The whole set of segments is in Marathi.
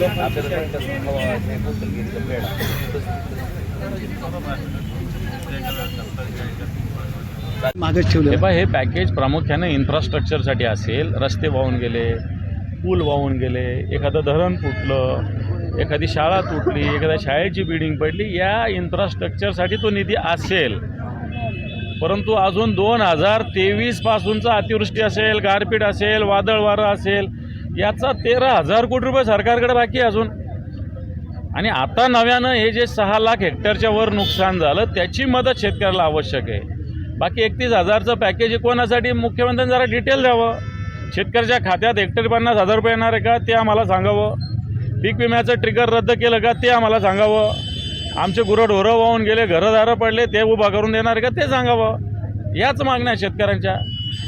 हे हे पॅकेज प्रामुख्याने इन्फ्रास्ट्रक्चरसाठी असेल. रस्ते वाहून गेले पूल वाहून गेले एखादं धरण फुटलं एखादी शाळा तुटली एखाद्या शाळेची बिल्डिंग पडली या इन्फ्रास्ट्रक्चरसाठी तो निधी असेल. परंतु अजून दोन हजार तेवीसपासूनचा अतिवृष्टी असेल गारपीट असेल वादळ वारं असेल याचा तेरा हजार कोटी रुपये सरकारकडे बाकी अजून. आणि आता नव्यानं हे जे सहा लाख हेक्टरच्या वर नुकसान झालं त्याची मदत शेतकऱ्याला आवश्यक आहे. बाकी एकतीस हजारचं पॅकेज कोणासाठी? मुख्यमंत्र्यांनी जरा डिटेल द्यावं. शेतकऱ्याच्या खात्यात हेक्टर पन्नास हजार रुपये येणार आहे का? ते आम्हाला सांगावं. पीक विम्याचं ट्रिगर रद्द केलं का? ते आम्हाला सांगावं. आमचे गुरंढोरं वाहून गेले घरंदारं पडले ते उभा करून देणार का? ते सांगावं. याच मागण्या शेतकऱ्यांच्या.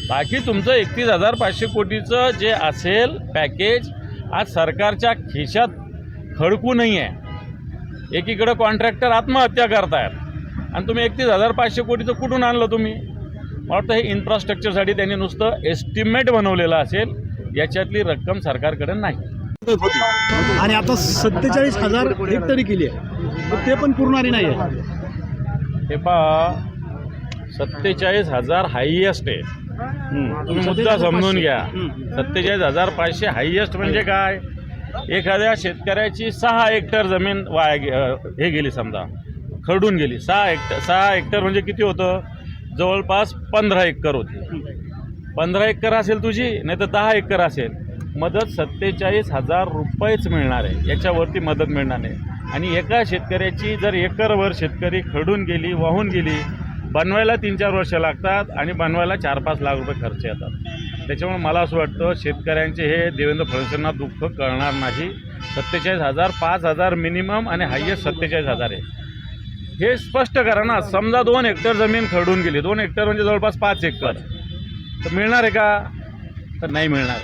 बाकी तुमचं एकतीस हजार पाचशे कोटीचं जे असेल पॅकेज आज सरकारच्या खिशात खडकू नाही आहे एकीकडं कॉन्ट्रॅक्टर आत्महत्या करतायत. आणि तुम्ही एकतीस हजार पाचशे कोटीचं कुठून आणलं तुम्ही? मला वाटतं हे इन्फ्रास्ट्रक्चरसाठी त्यांनी नुसतं एस्टिमेट बनवलेलं असेल याच्यातली रक्कम सरकारकडे नाही. आणि आता सत्तेचाळीस हजार हेक्टरी केली आहे. ते पण पुरणारी नाही आहे. हे पहा सत्तेचाळीस हजार हायएस्ट आहे. मुद्दा समजून घ्या. सत्तेचाळीस हजार पाचशे हायएस्ट म्हणजे काय? एखाद्या शेतकऱ्याची सहा हेक्टर जमीन वाया हे गेली समजा खरडून गेली. सहा हेक्टर सहा हेक्टर म्हणजे किती होतं? जवळपास पंधरा एकर होती. पंधरा एकर असेल तुझी नाही तर दहा एकर असेल. मदत सत्तेचाळीस हजार रुपयेच मिळणार आहे. याच्यावरती मदत मिळणार नाही. आणि एका शेतकऱ्याची जर एकरवर शेतकरी खरडून गेली वाहून गेली बनवायला तीन चार वर्ष लागतात आणि बनवायला चार पाच लाख रुपये खर्च येतात. त्याच्यामुळे मला असं वाटतं शेतकऱ्यांचे हे देवेंद्र फडणवीसांना दुःख कळणार नाही. सत्तेचाळीस हजार पाच हजार मिनिमम आणि हायेस्ट सत्तेचाळीस हजार आहे. हे स्पष्ट करा ना. समजा दोन हेक्टर जमीन खरडून गेली. दोन हेक्टर म्हणजे जवळपास पाच एकर. तर मिळणार आहे का? तर नाही मिळणार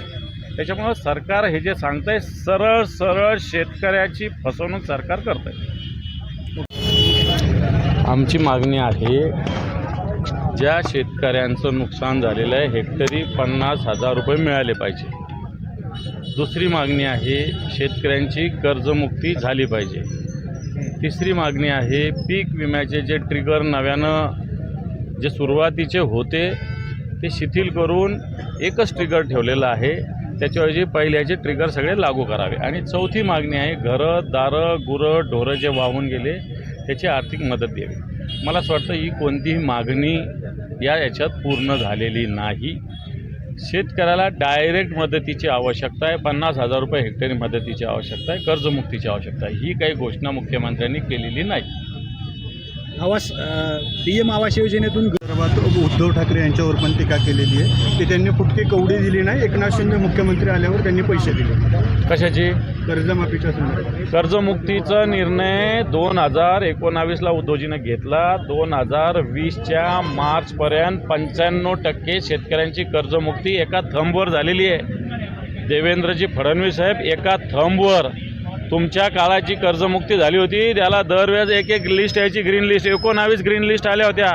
त्याच्यामुळं सरकार हे जे सांगतंय सरळ सरळ शेतकऱ्याची फसवणूक सरकार करतं आहे आमची मागणी आहे ज्या शेतकऱ्यांचं नुकसान झालेलं आहे हेक्टरी पन्नास हजार रुपये मिळाले पाहिजे. दुसरी मागणी आहे शेतकऱ्यांची कर्जमुक्ती झाली पाहिजे. तिसरी मागणी आहे पीक विम्याचे जे ट्रिगर नव्यानं जे सुरुवातीचे होते ते शिथिल करून एकच ट्रिगर ठेवलेलं आहे. त्याच्याऐवजी पहिल्याचे ट्रिगर सगळे लागू करावे. आणि चौथी मागणी आहे घरं दारं गुरं ढोरं जे वाहून गेले त्याची आर्थिक मदत द्यावी. मला असं वाटतं ही कोणतीही मागणी या याच्यात पूर्ण झालेली नाही. शेतकऱ्याला डायरेक्ट मदतीची आवश्यकता आहे. पन्नास हजार रुपये हेक्टरी मदतीची आवश्यकता आहे. कर्जमुक्तीची आवश्यकता आहे. ही काही घोषणा मुख्यमंत्र्यांनी केलेली नाही. आवास पी एम आवास योजनेतून संदर्भात उद्धव ठाकरे यांच्यावर पण टीका केलेली आहे की त्यांनी फुटकी कवडी दिली नाही. एकनाथ शिंदे मुख्यमंत्री आल्यावर त्यांनी पैसे दिले. कशाची? कर्जमाफीच्या संदर्भात. कर्जमुक्तीचा निर्णय दोन हजार एकोणावीसला उद्योजीनं घेतला. दोन हजार वीसच्या मार्चपर्यंत पंच्याण्णव टक्के शेतकऱ्यांची कर्जमुक्ती एका थंबवर झालेली आहे. देवेंद्रजी फडणवीस साहेब एका थंबवर. तुमच्या काळाची कर्जमुक्ती झाली होती त्याला दरवेळेस एक एक लिस्ट यायची ग्रीन लिस्ट एकोणावीस ग्रीन लिस्ट आल्या होत्या.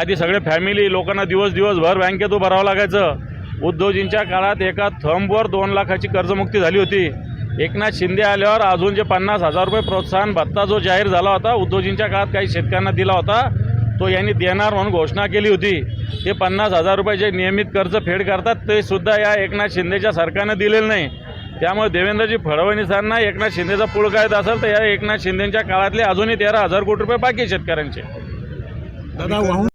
आधी सगळे फॅमिली लोकांना दिवस दिवसभर बँकेत उभं राहावं लागायचं. उद्धवजींच्या काळात एका थंबवर दोन लाखाची कर्जमुक्ती झाली होती. एकनाथ शिंदे आल्यावर अजून जे पन्नास हजार रुपये प्रोत्साहन भत्ता जो जाहीर झाला होता उद्धवजींच्या काळात काही शेतकऱ्यांना दिला होता तो यांनी देणार म्हणून घोषणा केली होती. ते पन्नास हजार रुपये जे नियमित कर्ज फेड करतात ते सुद्धा या एकनाथ शिंदेच्या सरकारनं दिलेलं नाही. त्यामुळे देवेंद्रजी फडणवीसांना एकनाथ शिंदेचा पूळ येत असेल तर या एकनाथ शिंदेच्या काळातले अजूनही तेरा हजार कोटी रुपये बाकी शेतकऱ्यांचे. दादा